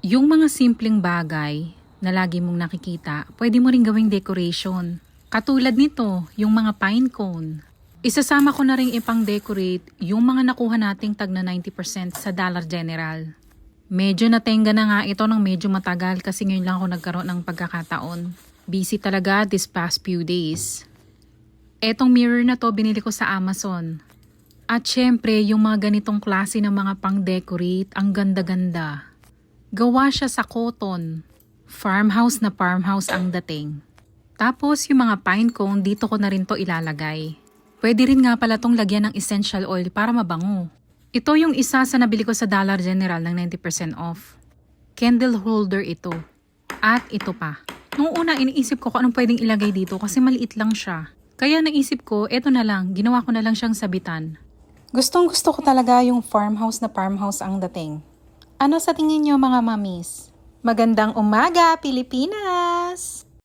Yung mga simpleng bagay na lagi mong nakikita, pwede mo rin gawing decoration. Katulad nito, yung mga pine cone. Isasama ko na rin ipang decorate yung mga nakuha nating tag na 90% sa Dollar General. Medyo natenga na nga ito ng medyo matagal kasi ngayon lang ako nagkaroon ng pagkakataon. Busy talaga this past few days. Etong mirror na to binili ko sa Amazon. At syempre, yung mga ganitong klase ng mga pang-decorate, ang ganda-ganda. Gawa siya sa cotton. Farmhouse na farmhouse ang dating. Tapos yung mga pine cone, dito ko na rin to ilalagay. Pwede rin nga pala tong lagyan ng essential oil para mabango. Ito yung isa sa nabili ko sa Dollar General ng 90% off. Candle holder ito. At ito pa. Nung una, iniisip ko kung anong pwedeng ilagay dito kasi maliit lang siya. Kaya naisip ko, eto na lang, ginawa ko na lang siyang sabitan. Gustong gusto ko talaga yung farmhouse na farmhouse ang dating. Ano sa tingin nyo mga mamis? Magandang umaga, Pilipinas!